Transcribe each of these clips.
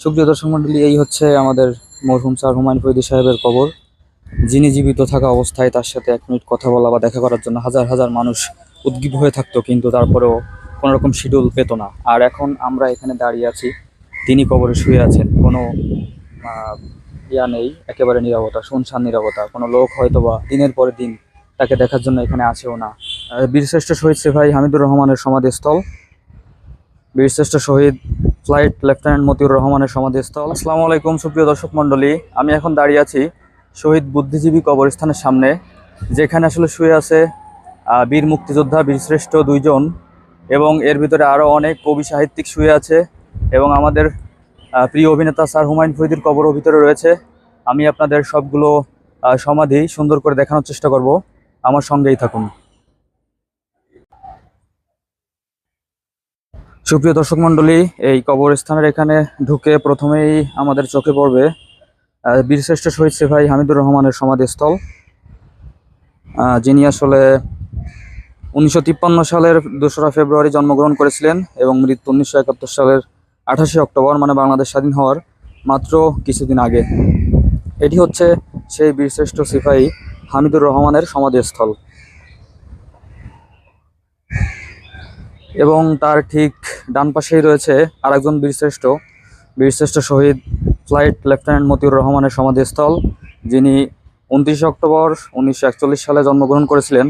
সুপ্রিয় দর্শক মন্ডলী এই হচ্ছে আমাদের মরহুম স্যার হুমায়ুন ফরিদি সাহেবের কবর। যিনি জীবিত থাকা অবস্থায় তার সাথে এক মিনিট কথা বলা বা দেখা করার জন্য হাজার হাজার মানুষ উদ্গীব হয়ে থাকতো, কিন্তু তারপরেও কোনো রকম শিডিউল পেতো না। আর এখন আমরা এখানে দাঁড়িয়ে আছি, তিনি কবরে শুয়ে আছেন। কোনো ইয়া নেই, একেবারে নিরবতা, শুনশান নিরবতা। কোনো লোক হয়তো বা দিনের পরে দিন তাকে দেখার জন্য এখানে আসেও না। বীরশ্রেষ্ঠ শহীদ সিপাহী হামিদুর রহমানের সমাধিস্থল। বীরশ্রেষ্ঠ শহীদ ফ্লাইট লেফটেন্যান্ট মতিউর রহমানের সমাধিস্থল। আসসালামু আলাইকুম, সুপ্রিয় দর্শক মণ্ডলী। আমি এখন দাঁড়িয়ে আছি শহীদ বুদ্ধিজীবী কবরস্থানের সামনে, যেখানে আসলে শুয়ে আছে বীর মুক্তিযোদ্ধা, বীরশ্রেষ্ঠ দুইজন, এবং এর ভিতরে আরও অনেক কবি সাহিত্যিক শুয়ে আছে, এবং আমাদের প্রিয় অভিনেতা স্যার হুমায়ুন ফরিদির কবরও ভিতরে রয়েছে। আমি আপনাদের সবগুলো সমাধি সুন্দর করে দেখানোর চেষ্টা করব। আমার সঙ্গেই থাকুন। সুপ্রিয় দর্শক মণ্ডলী, এই কবরস্থানের এখানে ঢুকে প্রথমেই আমাদের চোখে পড়বে বীরশ্রেষ্ঠ শহীদ সিপাহী হামিদুর রহমানের সমাধিস্থল যিনি আসলে উনিশশো তিপ্পান্ন সালের দোসরা ফেব্রুয়ারি জন্মগ্রহণ করেছিলেন এবং মৃত্যু উনিশশো একাত্তর সালের আঠাশে অক্টোবর মানে বাংলাদেশ স্বাধীন হওয়ার মাত্র কিছুদিন আগে। এটি হচ্ছে সেই বীরশ্রেষ্ঠ সিপাহী হামিদুর রহমানের সমাধিস্থল। এবং তার ঠিক ডান পাশেই রয়েছে আরেকজন বীরশ্রেষ্ঠ। বীরশ্রেষ্ঠ শহীদ ফ্লাইট লেফটেন্যান্ট মতিউর রহমানের সমাধিস্থল, যিনি উনত্রিশে অক্টোবর উনিশশো একচল্লিশ সালে জন্মগ্রহণ করেছিলেন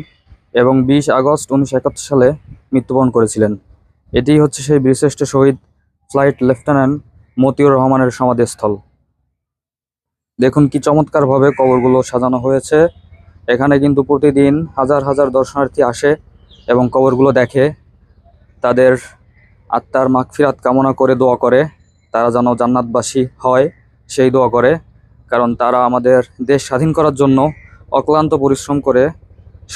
এবং বিশ আগস্ট উনিশশো একাত্তর সালে মৃত্যুবরণ করেছিলেন। এটি হচ্ছে সেই বীরশ্রেষ্ঠ শহীদ ফ্লাইট লেফটেন্যান্ট মতিউর রহমানের সমাধিস্থল। দেখুন কি চমৎকারভাবে কবরগুলো সাজানো হয়েছে। এখানে কিন্তু প্রতিদিন হাজার হাজার দর্শনার্থী আসে এবং কবরগুলো দেখে। তাদের আত্মার মাগফিরাত কামনা করে দোয়া করে, তারা যেন জান্নাতবাসী হয়, সেই দোয়া করে। কারণ তারা আমাদের দেশ স্বাধীন করার জন্য অক্লান্ত পরিশ্রম করে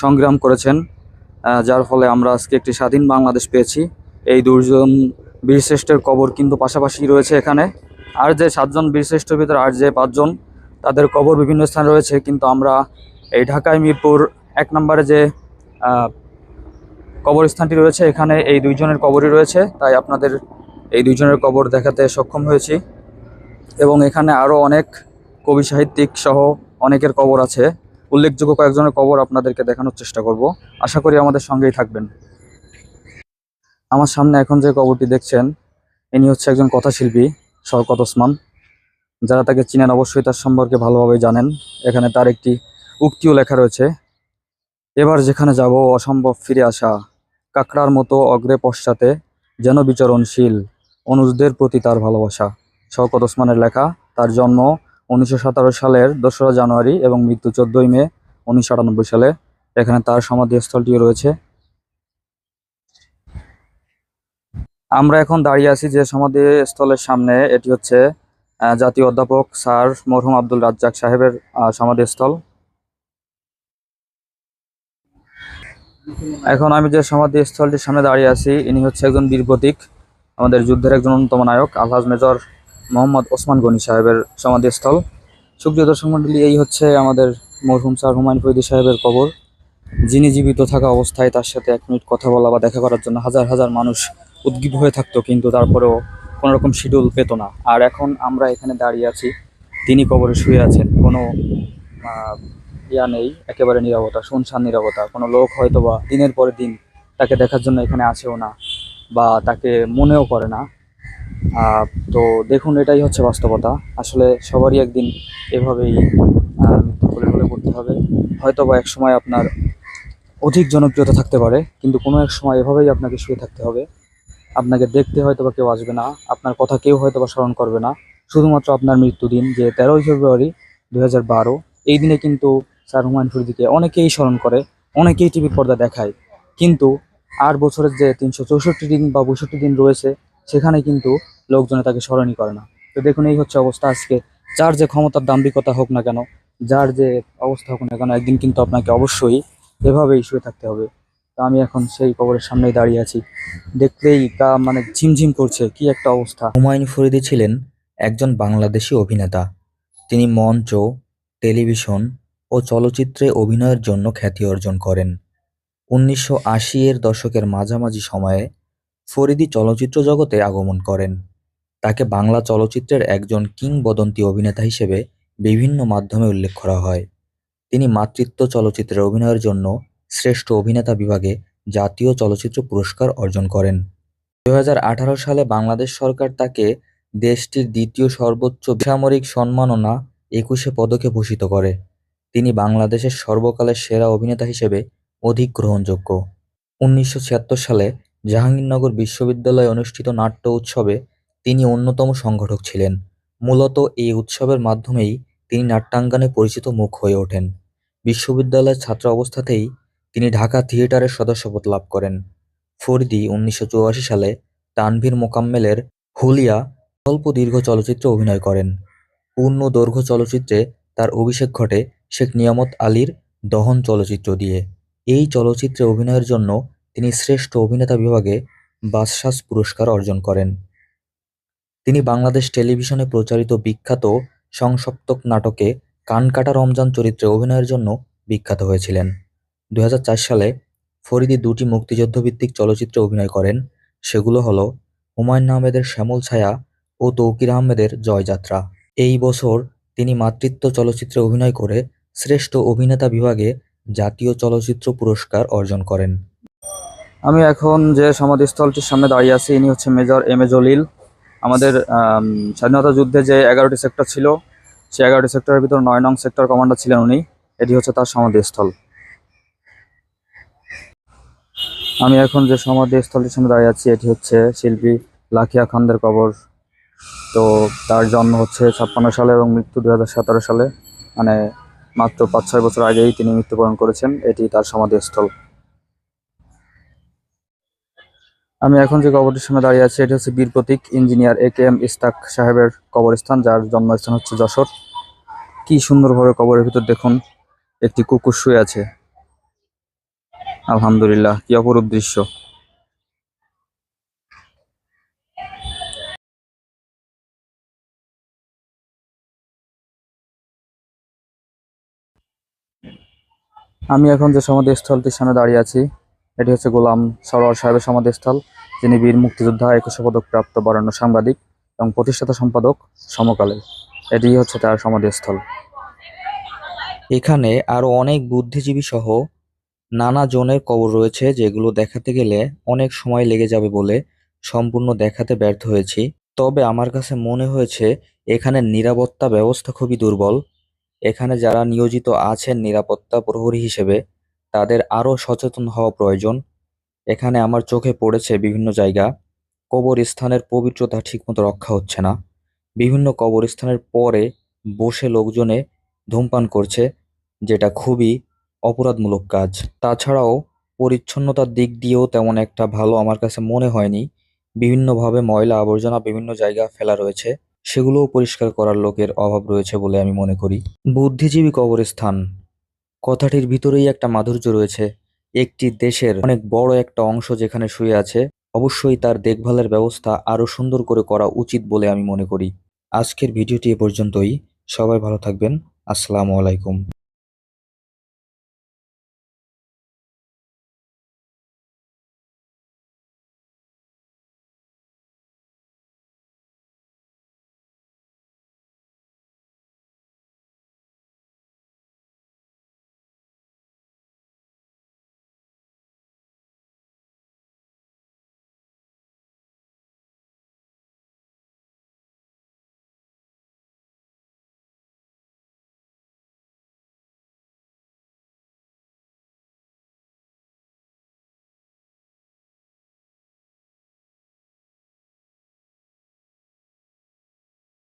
সংগ্রাম করেছেন যার ফলে আমরা আজকে একটি স্বাধীন বাংলাদেশ পেয়েছি। এই দুজন বীরশ্রেষ্ঠের কবর কিন্তু পাশাপাশি রয়েছে এখানে। আর যে সাতজন বীরশ্রেষ্ঠের ভিতরে আর যে পাঁচজন, তাদের কবর বিভিন্ন স্থানে রয়েছে। কিন্তু আমরা এই ঢাকায় মিরপুর এক নম্বরে যে কবরস্থানটি রয়েছে। এখানে এই দুইজনের কবরই রয়েছে। তাই আপনাদের এই দুইজনের কবর দেখাতে সক্ষম হয়েছি। এবং এখানে আরও অনেক কবি সাহিত্যিক সহ অনেকের কবর আছে। উল্লেখযোগ্য কয়েকজনের কবর আপনাদেরকে দেখানোর চেষ্টা করব। আশা করি আমাদের সঙ্গেই থাকবেন। আমার সামনে এখন যে কবরটি দেখছেন, ইনি হচ্ছে একজন কথাশিল্পী, শওকত ওসমান। যারা তাকে চিনেন অবশ্যই তার সম্পর্কে ভালোভাবে জানেন। এখানে তার একটি উক্তিও লেখা রয়েছে, এবার যেখানে যাব, অসম্ভব ফিরে আসা। কাকড়ার মতো অগ্রে পশ্চাতে যেন বিচরণশীল অনুজদের প্রতি তার ভালোবাসা। শওকত ওসমানের লেখা, তার জন্ম উনিশশো সতেরো সালের দোসরা জানুয়ারি এবং মৃত্যু চোদ্দই মে উনিশশো আটানব্বই সালে। এখানে তার সমাধিস্থলটিও রয়েছে। আমরা এখন দাঁড়িয়ে আছি যে সমাধিস্থলের সামনে, এটি হচ্ছে জাতীয় অধ্যাপক স্যার মরহুম আব্দুল রাজ্জাক সাহেবের সমাধিস্থল। এখন আমি যে সমাধিস্থলটির সামনে দাঁড়িয়ে আছি, ইনি হচ্ছে একজন বীর প্রতীক, আমাদের যুদ্ধের একজন অন্যতম নায়ক, আলহাজ মেজর মোহাম্মদ ওসমান গনি সাহেবের সমাধিস্থল। সুপ্রিয় দর্শক মন্ডলী এই হচ্ছে আমাদের মরহুম স্যার হুমায়ুন ফরিদি সাহেবের কবর। যিনি জীবিত থাকা অবস্থায় তার সাথে এক মিনিট কথা বলা বা দেখা করার জন্য হাজার হাজার মানুষ উদ্গীব হয়ে থাকতো, কিন্তু তারপরেও কোনো রকম শিডিউল পেতো না। আর এখন আমরা এখানে দাঁড়িয়ে আছি, তিনি কবরে শুয়ে আছেন, কোনো ইয়া নেই, একেবারে নিরবতা, শুনশান নিরবতা। কোনো লোক হয়তো বা দিনের পরে দিন তাকে দেখার জন্য এখানে আসেও না বা তাকে মনেও করে না। তো দেখুন, এটাই হচ্ছে বাস্তবতা। আসলে সবারই একদিন এভাবেই কোলে ঢলে পড়তে হবে। হয়তো বা এক সময় আপনার অধিক জনপ্রিয়তা থাকতে পারে, কিন্তু কোনো এক সময় এভাবেই আপনাকে শুয়ে থাকতে হবে। আপনাকে দেখতে হয়তো বা কেউ আসবে না, আপনার কথা কেউ হয়তো বা স্মরণ করবে না। শুধুমাত্র আপনার মৃত্যুদিন, যে তেরোই ফেব্রুয়ারি দু এই দিনে কিন্তু স্যার হুমায়ুন ফরিদিকে অনেকেই স্মরণ করে, অনেকেই টিভির পর্দা দেখায়। কিন্তু আর বছরের যে তিনশো চৌষট্টি দিন বা পঁয়ষট্টি দিন রয়েছে, সেখানে কিন্তু লোকজনে তাকে স্মরণই করে না। তো দেখুন, এই হচ্ছে অবস্থা আজকে। যার যে ক্ষমতার দাম্ভিকতা হোক না কেন, যার যে অবস্থা হোক না কেন, একদিন কিন্তু আপনাকে অবশ্যই এভাবেই শুয়ে থাকতে হবে। তো আমি এখন সেই কবরের সামনেই দাঁড়িয়ে আছি। দেখলেই তা মানে ঝিমঝিম করছে, কি একটা অবস্থা। হুমায়ুন ফরিদি ছিলেন একজন বাংলাদেশি অভিনেতা। তিনি মঞ্চ, টেলিভিশন ও চলচ্চিত্রে অভিনয়ের জন্য খ্যাতি অর্জন করেন। উনিশশো আশি এর দশকের মাঝামাঝি সময়ে ফরিদি চলচ্চিত্র জগতে আগমন করেন। তাকে বাংলা চলচ্চিত্রের একজন কিংবদন্তি অভিনেতা হিসেবে বিভিন্ন মাধ্যমে উল্লেখ করা হয়। তিনি মাতৃত্ব চলচ্চিত্রে অভিনয়ের জন্য শ্রেষ্ঠ অভিনেতা বিভাগে জাতীয় চলচ্চিত্র পুরস্কার অর্জন করেন। দু হাজার আঠারো সালে বাংলাদেশ সরকার তাকে দেশটির দ্বিতীয় সর্বোচ্চ বেসামরিক সম্মাননা একুশে পদকে ভূষিত করে। তিনি বাংলাদেশের সর্বকালের সেরা অভিনেতা হিসেবে অধিক গ্রহণযোগ্য। উনিশশো ছিয়াত্তর সালে জাহাঙ্গীরনগর বিশ্ববিদ্যালয়ে অনুষ্ঠিত নাট্য উৎসবে তিনি অন্যতম সংগঠক ছিলেন। মূলত এই উৎসবের মাধ্যমেই তিনি নাট্যাঙ্গনে পরিচিত মুখ হয়ে ওঠেন। বিশ্ববিদ্যালয়ের ছাত্র অবস্থাতেই তিনি ঢাকা থিয়েটারের সদস্যপদ লাভ করেন। ফরিদি উনিশশো চুরাশি সালে তানভীর মোকাম্মেলের হুলিয়া স্বল্প দীর্ঘ চলচ্চিত্রে অভিনয় করেন। পূর্ণ দৈর্ঘ্য চলচ্চিত্রে তার অভিষেক ঘটে শেখ নিয়ামত আলীর দহন চলচ্চিত্র দিয়ে। এই চলচ্চিত্রে অভিনয়ের জন্য তিনি শ্রেষ্ঠ অভিনেতা বিভাগে বাদশাস পুরস্কার অর্জন করেন। তিনি বাংলাদেশ টেলিভিশনে প্রচারিত বিখ্যাত সংসপ্তক নাটকে কানকাটা রমজান চরিত্রে অভিনয়ের জন্য বিখ্যাত হয়েছিলেন। দু হাজার চার সালে ফরিদি দুটি মুক্তিযুদ্ধভিত্তিক চলচ্চিত্রে অভিনয় করেন। সেগুলো হলো হুমায়ুন আহমেদের শ্যামল ছায়া ও তৌকির আহমেদের জয়যাত্রা। এই বছর তিনি মাতৃত্ব চলচ্চিত্রে অভিনয় করে শ্রেষ্ঠ অভিনেতা বিভাগে জাতীয় চলচ্চিত্র পুরস্কার অর্জন করেন। আমি এখন যে সমাধিস্থলটির সামনে দাঁড়িয়ে আছি, ইনি হচ্ছে মেজর এম এ জলিল। আমাদের স্বাধীনতা যুদ্ধে যে এগারোটি সেক্টর ছিল, সেই এগারোটি সেক্টরের ভিতর নয় নং সেক্টর কমান্ডার ছিলেন উনি। এটি হচ্ছে তার সমাধিস্থল। আমি এখন যে সমাধিস্থলটির সামনে দাঁড়িয়ে আছি, এটি হচ্ছে শিল্পী লাখিয়া খানদের কবর। তো তার জন্ম হচ্ছে ছাপ্পান্ন সালে এবং মৃত্যু দু হাজার সতেরো সালে। মানে মাত্র পাঁচ ছয় বছর আগেই তিনি মৃত্যুবরণ করেছেন। এটি তার সমাধিস্থল। আমি এখন যে কবরটির সামনে দাঁড়িয়ে আছি, এটি হচ্ছে বীর প্রতীক ইঞ্জিনিয়ার এ কে এম ইস্তাক সাহেবের কবরস্থান, যার জন্মস্থান হচ্ছে যশোর। কি সুন্দরভাবে কবরের ভিতর দেখুন, একটি কুকুর শুয়ে আছে। আলহামদুলিল্লাহ, কি অপরূপ দৃশ্য। আমি এখন যে সমাধিস্থলটির সামনে দাঁড়িয়ে আছি, এটি হচ্ছে গোলাম সরোয়ার সাহেবের সমাধিস্থল, যিনি বীর মুক্তিযোদ্ধা, একুশে পদক প্রাপ্ত বরেণ্য সাংবাদিক এবং প্রতিষ্ঠাতা সম্পাদক সমকালে। এটি হচ্ছে তার সমাধিস্থল। এখানে আরও অনেক বুদ্ধিজীবী সহ নানা জনের কবর রয়েছে, যেগুলো দেখাতে গেলে অনেক সময় লেগে যাবে বলে সম্পূর্ণ দেখাতে ব্যর্থ হয়েছি। তবে আমার কাছে মনে হয়েছে এখানে নিরাপত্তা ব্যবস্থা খুবই দুর্বল। এখানে যারা নিয়োজিত আছেন নিরাপত্তা প্রহরী হিসেবে, তাদের আরও সচেতন হওয়া প্রয়োজন। এখানে আমার চোখে পড়েছে বিভিন্ন জায়গা। কবরস্থানের পবিত্রতা ঠিকমতো রক্ষা হচ্ছে না। বিভিন্ন কবরস্থানের পরে বসে লোকজনে ধূমপান করছে, যেটা খুবই অপরাধমূলক কাজ। তাছাড়াও পরিচ্ছন্নতার দিক দিয়েও তেমন একটা ভালো আমার কাছে মনে হয়নি। বিভিন্নভাবে ময়লা আবর্জনা বিভিন্ন জায়গা ফেলা রয়েছে। সেগুলোও পরিষ্কার করার লোকের অভাব রয়েছে বলে আমি মনে করি। বুদ্ধিজীবী কবরস্থান। কথাটির ভিতরেই একটা মাধুর্য রয়েছে। একটি দেশের অনেক বড় একটা অংশ যেখানে শুয়ে আছে, অবশ্যই তার দেখভালের ব্যবস্থা আরও সুন্দর করে করা উচিত বলে আমি মনে করি। আজকের ভিডিওটি এ পর্যন্তই। সবাই ভালো থাকবেন। আসসালামু আলাইকুম।